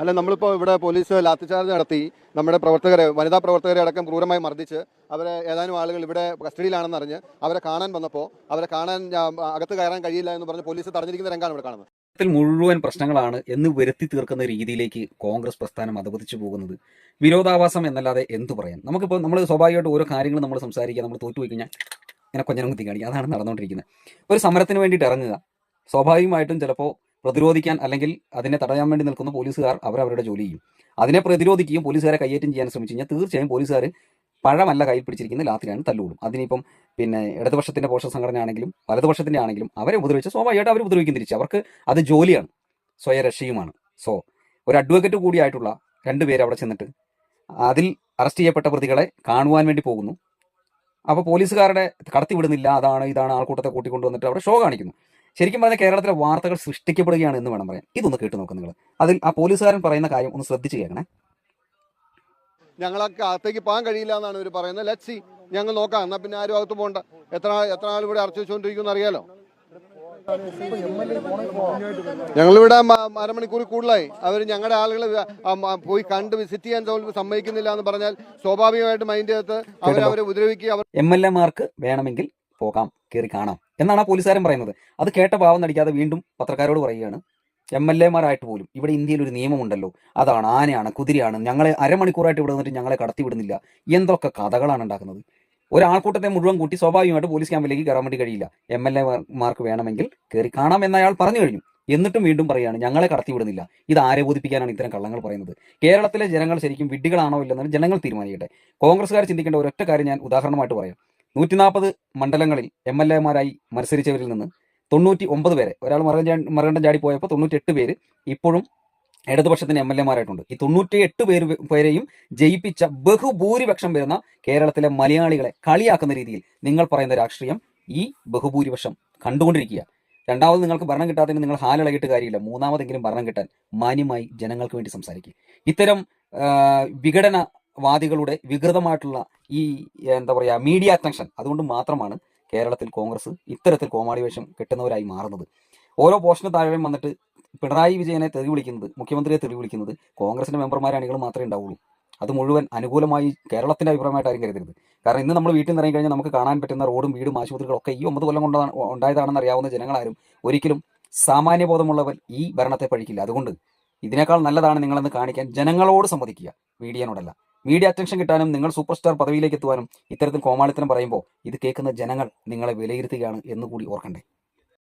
അല്ല നമ്മളിപ്പോൾ ഇവിടെ പോലീസ് ലാത്തിചാർജ് നടത്തി നമ്മുടെ പ്രവർത്തകരെ വനിതാ പ്രവർത്തകരെ അടക്കം ക്രൂരമായി മർദ്ദിച്ച് അവരെ ഏതാനും ആളുകൾ ഇവിടെ കസ്റ്റഡിയിലാണെന്ന് അറിഞ്ഞ് അവരെ കാണാൻ വന്നപ്പോൾ അവരെ കാണാൻ അകത്ത് കയറാൻ കഴിയില്ല എന്ന് പറഞ്ഞ് പോലീസ് തടഞ്ഞിരിക്കുന്ന രംഗമാണ് ഇവിടെ കാണുന്നത്. മുഴുവൻ പ്രശ്നങ്ങളാണ് എന്ന് വരുത്തി തീർക്കുന്ന രീതിയിലേക്ക് കോൺഗ്രസ് പ്രസ്ഥാനം അധപതിച്ചു പോകുന്നത്. വിരോധാഭാസം എന്നല്ലാതെ എന്തു പറയാൻ? നമുക്കിപ്പോൾ നമ്മൾ സ്വാഭാവികമായിട്ട് ഓരോ കാര്യങ്ങൾ നമ്മൾ സംസാരിക്കുക നമ്മൾ തോറ്റുപോയി കഴിഞ്ഞാൽ ഇങ്ങനെ കൊഞ്ഞനം കുത്തി കാണിക്കുക. അതാണ് നടന്നുകൊണ്ടിരിക്കുന്നത് ഒരു സമരത്തിന് വേണ്ടിയിട്ട് ഇറങ്ങുക. സ്വാഭാവികമായിട്ടും ചിലപ്പോൾ പ്രതിരോധിക്കാൻ അല്ലെങ്കിൽ അതിനെ തടയാൻ വേണ്ടി നിൽക്കുന്ന പോലീസുകാർ അവരവരുടെ ജോലി ചെയ്യും. അതിനെ പ്രതിരോധിക്കുകയും പോലീസുകാരെ കയ്യേറ്റം ചെയ്യാൻ ശ്രമിച്ചു കഴിഞ്ഞാൽ തീർച്ചയായും പോലീസുകാർ പഴമല്ല കയ്യിൽ പിടിച്ചിരിക്കുന്ന ലാത്തിയാണ് തല്ലുകൊള്ളും. അതിനിപ്പം പിന്നെ ഇടതുപക്ഷത്തിന്റെ പോഷക സംഘടന ആണെങ്കിലും വലതുപക്ഷത്തിന്റെ ആണെങ്കിലും അവരെ ഉപദ്രവിച്ച് സ്വാഭാവികമായിട്ട് അവർ ഉപദ്രവിക്കും തിരിച്ച്. അവർക്ക് അത് ജോലിയാണ്. സ്വയരക്ഷയുമാണ്. സോ ഒരു അഡ്വക്കേറ്റ് കൂടിയായിട്ടുള്ള രണ്ടുപേർ അവിടെ ചെന്നിട്ട് അതിൽ അറസ്റ്റ് ചെയ്യപ്പെട്ട പ്രതികളെ കാണുവാൻ വേണ്ടി പോകുന്നു. അപ്പോൾ പോലീസുകാരുടെ കടത്തിവിടുന്നില്ല. അതാണ് ഇതാണ് ആൾക്കൂട്ടത്തെ കൂട്ടിക്കൊണ്ടുവന്നിട്ട് അവിടെ ഷോ കാണിക്കുന്നു. ശരിക്കും പറഞ്ഞാൽ കേരളത്തിലെ വാർത്തകൾ സൃഷ്ടിക്കപ്പെടുകയാണ് എന്ന് വേണം പറയാൻ. ഇതൊന്ന് കേട്ട് നോക്കും നിങ്ങൾ അതിൽ ആ പോലീസുകാരൻ പറയുന്ന കാര്യം ഒന്ന് ശ്രദ്ധിച്ച് കേൾക്കണേ. ഞങ്ങളൊക്കെ അകത്തേക്ക് പോകാൻ കഴിയില്ല എന്നാണ് ഇവർ പറയുന്നത്. ലെറ്റ് സി ഞങ്ങൾ നോക്കാം. എന്നാൽ പിന്നെ ആരും അകത്ത് പോകണ്ട. എത്ര എത്ര ആൾ ഇവിടെ അറച്ചു വെച്ചുകൊണ്ടിരിക്കുമെന്ന് അറിയാലോ? ഞങ്ങളിവിടെ അരമണിക്കൂറിൽ അരമണിക്കൂർ കൂടുതലായി. അവർ ഞങ്ങളുടെ ആളുകളെ പോയി കണ്ട് വിസിറ്റ് ചെയ്യാൻ സമ്മതിക്കുന്നില്ല എന്ന് പറഞ്ഞാൽ സ്വാഭാവികമായിട്ടും അതിന്റെ അകത്ത് അവർ അവരെ ഉപദ്രവിക്കുക എം എൽ എമാർക്ക് വേണമെങ്കിൽ പോകാം. കയറി കാണാം. എന്നാണ് ആ പോലീസുകാരൻ പറയുന്നത്. അത് കേട്ട പാവം നടിക്കാതെ വീണ്ടും പത്രക്കാരോട് പറയുകയാണ് എം എൽ എമാരായിട്ട് പോലും ഇവിടെ ഇന്ത്യയിൽ ഒരു നിയമമുണ്ടല്ലോ. അതാണ് ആനയാണ് കുതിരയാണ്. ഞങ്ങളെ അരമണിക്കൂറായിട്ട് ഇവിടെ നിന്നിട്ട് ഞങ്ങളെ കടത്തിവിടുന്നില്ല. എന്തൊക്കെ കഥകളാണ് ഉണ്ടാക്കുന്നത്? ഒരാൾക്കൂട്ടത്തെ മുഴുവൻ കൂട്ടി സ്വാഭാവികമായിട്ട് പോലീസ് ക്യാമ്പിലേക്ക് കയറാൻ വേണ്ടി കഴിയില്ല. എം എൽ എമാർക്ക് വേണമെങ്കിൽ കയറി കാണാം എന്ന് അയാൾ പറഞ്ഞു കഴിഞ്ഞു. എന്നിട്ടും വീണ്ടും പറയുകയാണ് ഞങ്ങളെ കടത്തിവിടുന്നില്ല. ഇത് ആരെ ബോധിപ്പിക്കാനാണ് ഇത്തരം കള്ളങ്ങൾ പറയുന്നത്? കേരളത്തിലെ ജനങ്ങൾ ശരിക്കും വിഡ്ഢികളാണോ ഇല്ലെന്ന് ജനങ്ങൾ തീരുമാനിക്കട്ടെ. കോൺഗ്രസ്സുകാർ ചിന്തിക്കേണ്ട ഒരൊറ്റ കാര്യം ഞാൻ ഉദാഹരണമായിട്ട് പറയാം. നൂറ്റി നാൽപ്പത് മണ്ഡലങ്ങളിൽ എം എൽ എമാരായി മത്സരിച്ചവരിൽ നിന്ന് തൊണ്ണൂറ്റി ഒമ്പത് പേരെ ഒരാൾ മറകൻ മറകണ്ടം ചാടി പോയപ്പോൾ തൊണ്ണൂറ്റി എട്ട് പേര് ഇപ്പോഴും ഇടതുപക്ഷത്തിന് എം എൽ എമാരായിട്ടുണ്ട് ഈ തൊണ്ണൂറ്റി എട്ട് പേര് പേരെയും ജയിപ്പിച്ച ബഹുഭൂരിപക്ഷം വരുന്ന കേരളത്തിലെ മലയാളികളെ കളിയാക്കുന്ന രീതിയിൽ നിങ്ങൾ പറയുന്ന രാഷ്ട്രീയം ഈ ബഹുഭൂരിപക്ഷം കണ്ടുകൊണ്ടിരിക്കുക. രണ്ടാമത് നിങ്ങൾക്ക് ഭരണം കിട്ടാത്തതിന് നിങ്ങൾ ഹാലിളകിയിട്ട് കാര്യമില്ല. മൂന്നാമതെങ്കിലും ഭരണം കിട്ടാൻ മാന്യമായി ജനങ്ങൾക്ക് വേണ്ടി സംസാരിക്കുക. ഇത്തരം ആ, വിഘടനവാദികളുടെ വികൃതമായിട്ടുള്ള ഈ എന്താ പറയുക മീഡിയ അറ്റൻഷൻ അതുകൊണ്ട് മാത്രമാണ് കേരളത്തിൽ കോൺഗ്രസ് ഇത്തരത്തിൽ കോമാളി വേഷം കെട്ടുന്നവരായി മാറുന്നത്. ഓരോ പോസ്റ്റിന് താഴെയും വന്നിട്ട് പിണറായി വിജയനെ തെറി വിളിക്കുന്നത് മുഖ്യമന്ത്രിയെ തെറി വിളിക്കുന്നത് കോൺഗ്രസിന്റെ മെമ്പർമാരെ അണികൾ മാത്രമേ ഉണ്ടാവുള്ളൂ. അത് മുഴുവൻ അനുകൂലമായി കേരളത്തിന്റെ അഭിപ്രായമായിട്ട് ആരും കരുതരുത്. കാരണം ഇന്ന് നമ്മൾ വീട്ടിൽ നിന്ന് കഴിഞ്ഞാൽ നമുക്ക് കാണാൻ പറ്റുന്ന റോഡും വീടും ആശുപത്രികളൊക്കെ ഈ ഒമ്പത് കൊല്ലം കൊണ്ടാണ് ഉണ്ടായതാണെന്ന് അറിയാവുന്ന ജനങ്ങളാരും ഒരിക്കലും സാമാന്യബോധമുള്ളവർ ഈ ഭരണത്തെ പഴിക്കില്ല. അതുകൊണ്ട് ഇതിനേക്കാൾ നല്ലതാണ് നിങ്ങളെന്ന് കാണിക്കാൻ ജനങ്ങളോട് സമ്മതിക്കുക. മീഡിയനോടല്ല. മീഡിയ അറ്റൻഷൻ കിട്ടാനും നിങ്ങൾ സൂപ്പർ സ്റ്റാർ പദവിയിലേക്ക് എത്തുവാനും ഇത്തരത്തിൽ കോമാളിത്തരം പറയുമ്പോൾ ഇത് കേൾക്കുന്ന ജനങ്ങൾ നിങ്ങളെ വിലയിരുത്തുകയാണ് എന്നുകൂടി ഓർക്കണ്ടേ.